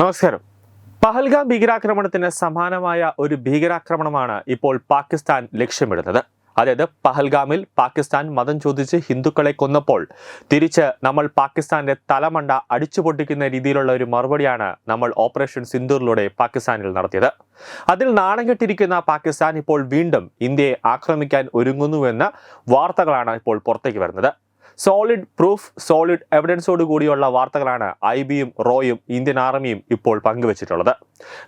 നമസ്കാരം. പഹൽഗാം ഭീകരാക്രമണത്തിന് സമാനമായ ഒരു ഭീകരാക്രമണമാണ് ഇപ്പോൾ പാകിസ്ഥാൻ ലക്ഷ്യമിടുന്നത്. അതായത് പഹൽഗാമിൽ പാകിസ്ഥാൻ മതം ചോദിച്ച് ഹിന്ദുക്കളെ കൊന്നപ്പോൾ തിരിച്ച് നമ്മൾ പാകിസ്ഥാന്റെ തലമണ്ട അടിച്ചു പൊട്ടിക്കുന്ന രീതിയിലുള്ള ഒരു മറുപടിയാണ് നമ്മൾ ഓപ്പറേഷൻ സിന്ദൂറിലൂടെ പാകിസ്ഥാനിൽ നടത്തിയത്. അതിൽ നാണം കെട്ടിരിക്കുന്ന പാകിസ്ഥാൻ ഇപ്പോൾ വീണ്ടും ഇന്ത്യയെ ആക്രമിക്കാൻ ഒരുങ്ങുന്നുവെന്ന വാർത്തകളാണ് ഇപ്പോൾ പുറത്തേക്ക് വരുന്നത്. സോളിഡ് പ്രൂഫ് സോളിഡ് എവിഡൻസോട് കൂടിയുള്ള വാർത്തകളാണ് ഐ ബിയും റോയും ഇന്ത്യൻ ആർമിയും ഇപ്പോൾ പങ്കുവച്ചിട്ടുള്ളത്.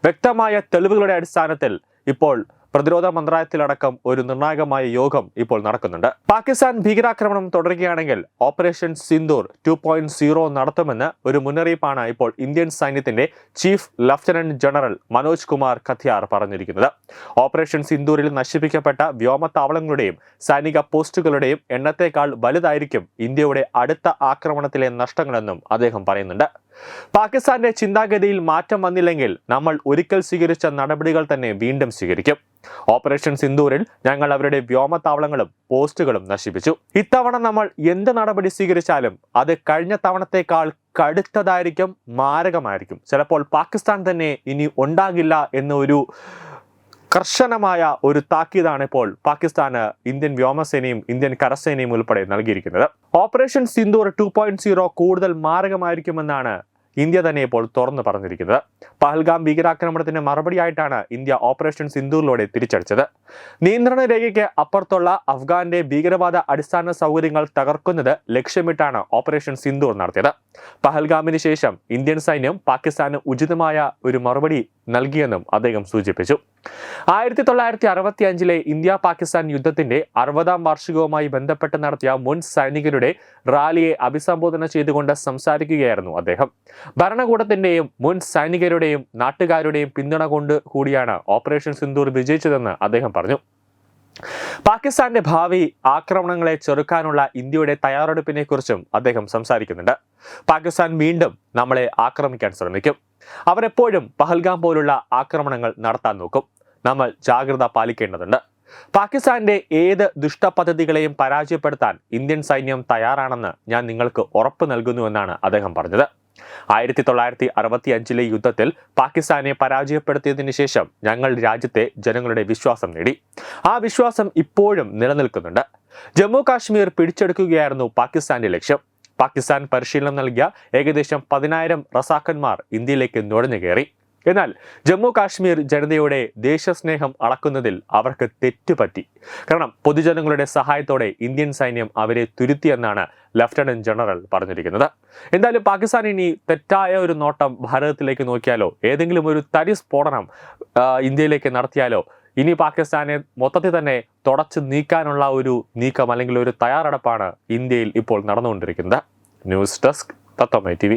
വ്യക്തമായ തെളിവുകളുടെ അടിസ്ഥാനത്തിൽ ഇപ്പോൾ പ്രതിരോധ മന്ത്രാലയത്തിലടക്കം ഒരു നിർണായകമായ യോഗം ഇപ്പോൾ നടക്കുന്നുണ്ട്. പാകിസ്ഥാൻ ഭീകരാക്രമണം തുടരുകയാണെങ്കിൽ operation Sindoor two point zero നടത്തുമെന്ന് ഒരു മുന്നറിയിപ്പാണ് ഇപ്പോൾ ഇന്ത്യൻ സൈന്യത്തിന്റെ chief lieutenant general Manoj Kumar Kathiyar പറഞ്ഞിരിക്കുന്നത്. ഓപ്പറേഷൻ സിന്ദൂരിൽ നശിപ്പിക്കപ്പെട്ട വ്യോമത്താവളങ്ങളുടെയും സൈനിക പോസ്റ്റുകളുടെയും എണ്ണത്തേക്കാൾ വലുതായിരിക്കും ഇന്ത്യയുടെ അടുത്ത ആക്രമണത്തിലെ നഷ്ടങ്ങളെന്നും അദ്ദേഹം പറയുന്നുണ്ട്. പാകിസ്ഥാന്റെ ചിന്താഗതിയിൽ മാറ്റം വന്നില്ലെങ്കിൽ നമ്മൾ ഒരിക്കൽ സ്വീകരിച്ച നടപടികൾ തന്നെ വീണ്ടും സ്വീകരിക്കും. ഓപ്പറേഷൻ സിന്ദൂരിൽ ഞങ്ങൾ അവരുടെ വ്യോമത്താവളങ്ങളും പോസ്റ്റുകളും നശിപ്പിച്ചു. ഇത്തവണ നമ്മൾ എന്ത് നടപടി സ്വീകരിച്ചാലും അത് കഴിഞ്ഞ തവണത്തേക്കാൾ കടുത്തതായിരിക്കും മാരകമായിരിക്കും. ചിലപ്പോൾ പാകിസ്ഥാൻ തന്നെ ഇനി ഉണ്ടാകില്ല എന്നൊരു കർശനമായ ഒരു താക്കീതാണ് ഇപ്പോൾ പാകിസ്ഥാന് ഇന്ത്യൻ വ്യോമസേനയും ഇന്ത്യൻ കരസേനയും ഉൾപ്പെടെ നൽകിയിരിക്കുന്നത്. Operation Sindoor two point zero കൂടുതൽ മാരകമായിരിക്കുമെന്നാണ് ഇന്ത്യ തന്നെ ഇപ്പോൾ തുറന്നു പറഞ്ഞിരിക്കുന്നത്. പഹൽഗാം ഭീകരാക്രമണത്തിന് മറുപടിയായിട്ടാണ് ഇന്ത്യ ഓപ്പറേഷൻ സിന്ദൂറിലൂടെ തിരിച്ചടിച്ചത്. നിയന്ത്രണ രേഖയ്ക്ക് അപ്പുറത്തുള്ള അഫ്ഗാന്റെ ഭീകരവാദ അടിസ്ഥാന സൗകര്യങ്ങൾ തകർക്കുന്നത് ലക്ഷ്യമിട്ടാണ് ഓപ്പറേഷൻ സിന്ദൂർ നടത്തിയത്. പഹൽഗാമിന് ശേഷം ഇന്ത്യൻ സൈന്യം പാകിസ്ഥാന് ഉചിതമായ ഒരു മറുപടി നൽകിയെന്നും അദ്ദേഹം സൂചിപ്പിച്ചു. ആയിരത്തി തൊള്ളായിരത്തി അറുപത്തി അഞ്ചിലെ ഇന്ത്യ പാകിസ്ഥാൻ യുദ്ധത്തിന്റെ അറുപതാം വാർഷികവുമായി ബന്ധപ്പെട്ട് നടത്തിയ മുൻ സൈനികരുടെ റാലിയെ അഭിസംബോധന ചെയ്തുകൊണ്ട് സംസാരിക്കുകയായിരുന്നു അദ്ദേഹം. ഭരണകൂടത്തിന്റെയും മുൻ സൈനികരുടെയും നാട്ടുകാരുടെയും പിന്തുണ കൊണ്ട് കൂടിയാണ് ഓപ്പറേഷൻ സിന്ദൂർ വിജയിച്ചതെന്ന് അദ്ദേഹം പറഞ്ഞു. പാകിസ്ഥാന്റെ ഭാവി ആക്രമണങ്ങളെ ചെറുക്കാനുള്ള ഇന്ത്യയുടെ തയ്യാറെടുപ്പിനെ കുറിച്ചും അദ്ദേഹം സംസാരിക്കുന്നുണ്ട്. പാകിസ്ഥാൻ വീണ്ടും നമ്മളെ ആക്രമിക്കാൻ ശ്രമിക്കും. അവരെപ്പോഴും പഹൽഗാം പോലുള്ള ആക്രമണങ്ങൾ നടത്താൻ നോക്കും. നമ്മൾ ജാഗ്രത പാലിക്കേണ്ടതുണ്ട്. പാകിസ്ഥാന്റെ ഏത് ദുഷ്ടപദ്ധതികളെയും പരാജയപ്പെടുത്താൻ ഇന്ത്യൻ സൈന്യം തയ്യാറാണെന്ന് ഞാൻ നിങ്ങൾക്ക് ഉറപ്പ് നൽകുന്നുവെന്നാണ് അദ്ദേഹം പറഞ്ഞത്. ആയിരത്തി തൊള്ളായിരത്തി അറുപത്തി അഞ്ചിലെ യുദ്ധത്തിൽ പാകിസ്ഥാനെ പരാജയപ്പെടുത്തിയതിനു ശേഷം ഞങ്ങൾ രാജ്യത്തെ ജനങ്ങളുടെ വിശ്വാസം നേടി. ആ വിശ്വാസം ഇപ്പോഴും നിലനിൽക്കുന്നുണ്ട്. ജമ്മു കാശ്മീർ പിടിച്ചെടുക്കുകയായിരുന്നു പാകിസ്ഥാന്റെ ലക്ഷ്യം. പാകിസ്ഥാൻ പരിശീലനം നൽകിയ ഏകദേശം പതിനായിരം റസാക്കന്മാർ ഇന്ത്യയിലേക്ക് നുഴഞ്ഞു കയറി എന്നാൽ ജമ്മു കാശ്മീർ ജനതയുടെ ദേശസ്നേഹം അളക്കുന്നതിൽ അവർക്ക് തെറ്റുപറ്റി. കാരണം പൊതുജനങ്ങളുടെ സഹായത്തോടെ ഇന്ത്യൻ സൈന്യം അവരെ തുരുത്തിയെന്നാണ് ലഫ്റ്റനന്റ് ജനറൽ പറഞ്ഞിരിക്കുന്നത്. എന്തായാലും പാകിസ്ഥാൻ ഇനി തെറ്റായ ഒരു നോട്ടം ഭാരതത്തിലേക്ക് നോക്കിയാലോ ഏതെങ്കിലും ഒരു തരി സ്ഫോടനം ഇന്ത്യയിലേക്ക് നടത്തിയാലോ ഇനി പാകിസ്ഥാനെ മൊത്തത്തിൽ തന്നെ തുടച്ചു നീക്കാനുള്ള ഒരു നീക്കം അല്ലെങ്കിൽ ഒരു തയ്യാറെടുപ്പാണ് ഇന്ത്യയിൽ ഇപ്പോൾ നടന്നുകൊണ്ടിരിക്കുന്നത്. ന്യൂസ് ഡെസ്ക് തത്വമൈ ടി